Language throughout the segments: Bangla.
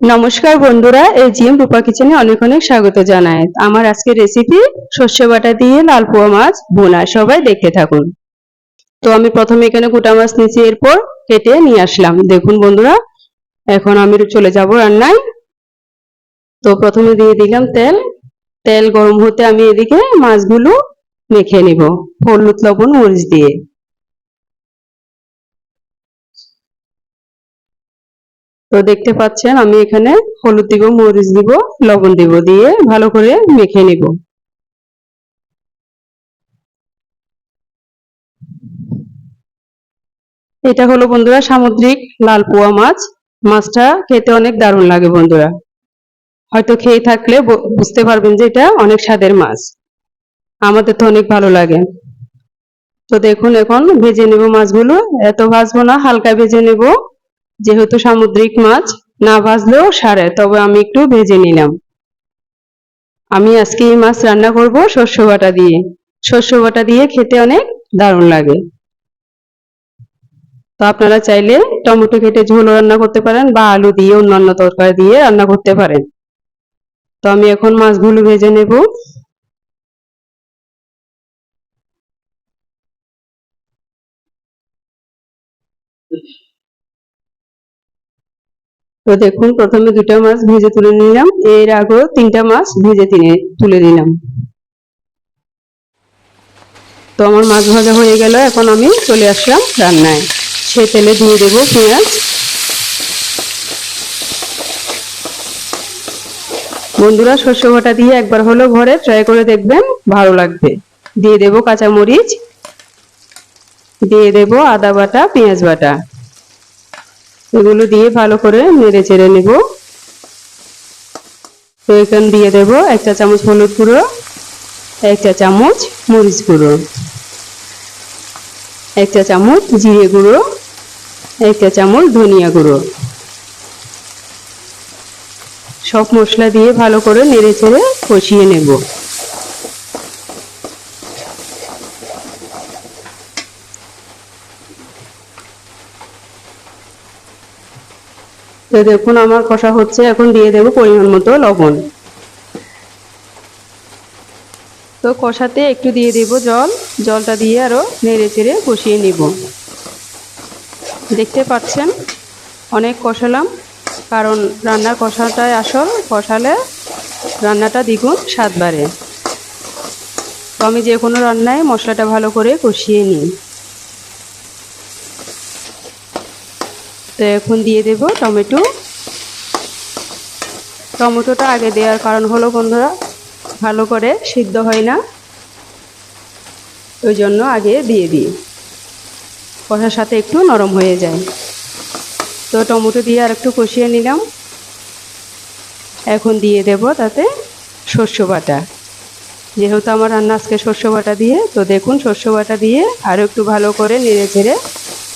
নমস্কার বন্ধুরা, এই জিএম রূপা কিচেনে অনেক অনেক স্বাগত জানাই। আমার আজকের রেসিপি সর্ষে বাটা দিয়ে লাল পোয়া মাছ বোনা সবাই দেখতে থাকুন। তো আমি প্রথমে এখানে গোটা মাছ নিয়েছি, এরপর কেটে নিয়ে আসলাম। দেখুন বন্ধুরা, এখন আমি চলে যাব রান্নায়। তো প্রথমে দিয়ে দিলাম তেল। তেল গরম হতে আমি এদিকে মাছগুলো মেখে নিব। হলুদ, লবণ, মরিচ দিয়ে। তো দেখতে পাচ্ছেন, আমি এখানে হলুদ দিব, মরিচ দিব, লবণ দিব দিয়ে ভালো করে মেখে নিব। এটা হলো বন্ধুরা সামুদ্রিক লাল পোয়া মাছ। মাছটা খেতে অনেক দারুণ লাগে বন্ধুরা। হয়তো খেয়ে থাকলে বুঝতে পারবেন যে এটা অনেক স্বাদের মাছ। আমাদের তো অনেক ভালো লাগে। তো দেখুন, এখন ভেজে নেব মাছগুলো। এত ভাজবো না, হালকা ভেজে নেব। যেহেতু সামুদ্রিক মাছ না ভাজলেও সারে, তবে আমি একটু ভেজে নিলাম। আমি আজকে এই মাছ রান্না করব শস্য বাটা দিয়ে। শস্য বাটা দিয়ে খেতে অনেক দারুণ লাগে। তো আপনারা চাইলে টমেটো কেটে ঝোলও রান্না করতে পারেন বা আলু দিয়ে, অন্যান্য তরকারি দিয়ে রান্না করতে পারেন। তো আমি এখন মাছগুলো ভেজে নেব। তো দেখুন, প্রথমে দুটো মাছ ভেজে তুলে নিলাম। এর আগেও তিনটা মাছ ভেজে তুলে নিলাম। তো আমার মাছ ভাজা হয়ে গেল, এখন আমি চলে আসলাম রান্নায়। সে তেলে দিয়ে দেব পেঁয়াজ। বন্ধুরা শস্য বাটা দিয়ে একবার হলো ঘরে ট্রাই করে দেখবেন ভালো লাগবে। দিয়ে দেব কাঁচামরিচ। দিয়ে দেব আদা বাটা, পেঁয়াজ বাটা। এগুলো দিয়ে ভালো করে নেড়ে চেড়ে নেব। এখানে দিয়ে দেব একটা চামচ হলুদ গুঁড়ো, একটা চামচ মরিচ গুঁড়ো, একটা চামচ জিরে গুঁড়ো, একটা চামচ ধনিয়া গুঁড়ো। সব মশলা দিয়ে ভালো করে নেড়ে চেড়ে কষিয়ে নেব। তো দেখুন আমার কষা হচ্ছে, এখন দিয়ে দেব পরিমাণ মতো লবণ। তো কষাতে একটু দিয়ে দেব জল, জলটা দিয়ে আরও নেড়ে চেড়ে কষিয়ে নিব। দেখতে পাচ্ছেন, অনেক কষালাম, কারণ রান্নার কষাটাই আসল, কষালে রান্নাটা দ্বিগুণ স্বাদ বাড়ে। তো আমি যে কোনো রান্নায় মশলাটা ভালো করে কষিয়ে নিই। তো এখন দিয়ে দেব টমেটো। টমেটোটা আগে দেওয়ার কারণ হলো বন্ধুরা, ভালো করে সিদ্ধ হয় না। ওই জন্য আগে দিয়ে দিই। কষার সাথে একটু নরম হয়ে যায়। তো টমেটো দিয়ে আর একটু কষিয়ে নিলাম। এখন দিয়ে দেব তাতে শস্য বাটা। যেহেতু আমার রান্না আজকে শস্য বাটা দিয়ে, তো দেখুন শস্য বাটা দিয়ে আরও একটু ভালো করে নেড়ে চেড়ে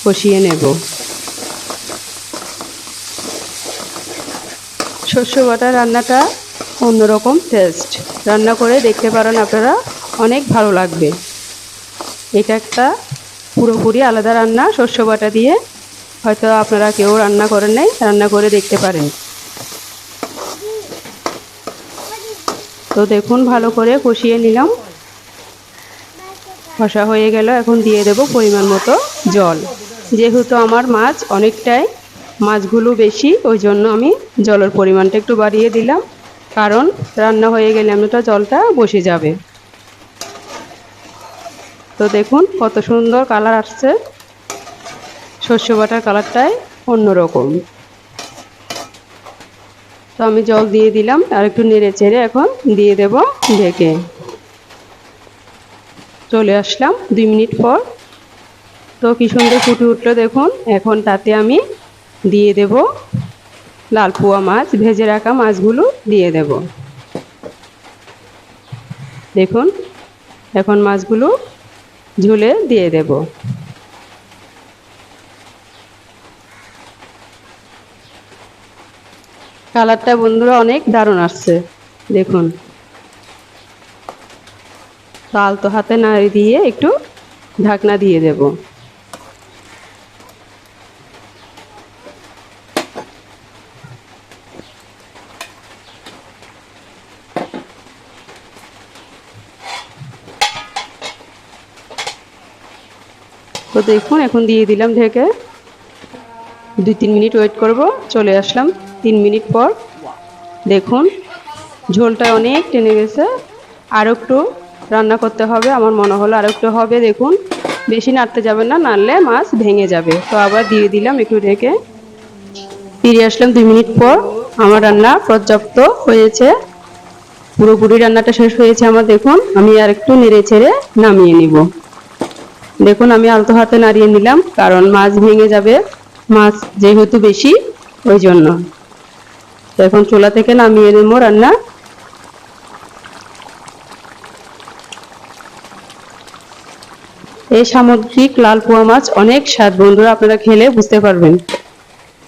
কষিয়ে নেব। শস্য বাটা রান্নাটা অন্যরকম টেস্ট রান্না করে দেখতে পারেন আপনারা, অনেক ভালো লাগবে। এটা একটা পুরোপুরি আলাদা রান্না, শস্য বাটা দিয়ে। হয়তো আপনারা কেউ রান্না করেন নাই, রান্না করে দেখতে পারেন। তো দেখুন, ভালো করে কষিয়ে নিলাম। কষা হয়ে গেল, এখন দিয়ে দেব পরিমাণ মতো জল। যেহেতু আমার মাছ অনেকটাই মাছগুলো বেশি, ওই জন্য আমি জলের পরিমাণটা একটু বাড়িয়ে দিলাম। কারণ রান্না হয়ে গেলে এমনিটা জলটা বসে যাবে। তো দেখুন কত সুন্দর কালার আসছে। শস্য বাটার কালারটাই অন্যরকম। তো আমি জল দিয়ে দিলাম আর একটু নেড়ে চেড়ে এখন দিয়ে দেব ঢেকে। চলে আসলাম দুই মিনিট পর। তো কি সুন্দর ফুটে উঠল দেখুন। এখন তাতে আমি দিয়ে দেব। লাল পোয়া মাছ, ভেজে রাখা মাছগুলো দিয়ে দেব। দেখুন, এখন মাছগুলো ঝুলে দিয়ে দেব। কালারটা বন্ধুরা অনেক দারুণ আসছে। দেখুন। তো আলতো হাতে নাড়ি দিয়ে একটু ঢাকনা দিয়ে দেব। তো দেখুন, এখন দিয়ে দিলাম ঢেকে। দুই, তিন মিনিট ওয়েট করব, চলে আসলাম। তিন মিনিট পর দেখুন, ঝোলটা অনেক টেনে গেছে। আর একটু রান্না করতে হবে, আমার মনে হলো আর একটু হবে, দেখুন। বেশি নাড়তে যাবে না, নাড়লে মাছ ভেঙে যাবে। তো আবার দিয়ে দিলাম একটু ঢেকে। ফিরে আসলাম দুই মিনিট পর, আমার রান্না পর্যাপ্ত হয়েছে। পুরোপুরি রান্নাটা শেষ হয়েছে আমার, দেখুন। আমি আর একটু নেড়ে ছেড়ে নামিয়ে নিব। দেখুন, আমি আলতো হাতে নাড়িয়ে নিলাম, কারণ মাছ ভেঙে যাবে, মাছ যেহেতু বেশি, ওই জন্য। এখন চুলা থেকে নামিয়ে নেব রান্না। এই সামুদ্রিক লাল পোয়া মাছ অনেক স্বাদ, বন্ধুরা আপনারা খেলে বুঝতে পারবেন।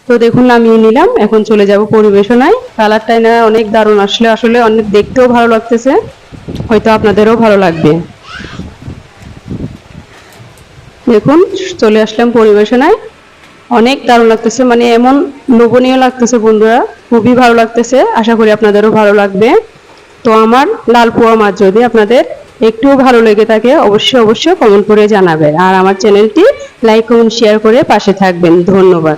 তো দেখুন, নামিয়ে নিলাম, এখন চলে যাব পরিবেশনায়। কালারটাই না অনেক দারুণ, আসলে আসলে অনেক দেখতেও ভালো লাগতেছে, হয়তো আপনাদেরও ভালো লাগবে। দেখুন, চলে আসলাম পরিবেশনায়। অনেক দারুণ লাগতেছে মানে এমন লোভনীয় লাগতেছে বন্ধুরা, খুবই ভালো লাগতেছে, আশা করি আপনাদেরও ভালো লাগবে। তো আমার লাল পোয়া মাছ যদি আপনাদের একটু ভালো লেগে থাকে, অবশ্যই অবশ্যই কমেন্ট করে জানাবেন। আর আমার চ্যানেলটি লাইক কমেন্ট শেয়ার করে পাশে থাকবেন। ধন্যবাদ।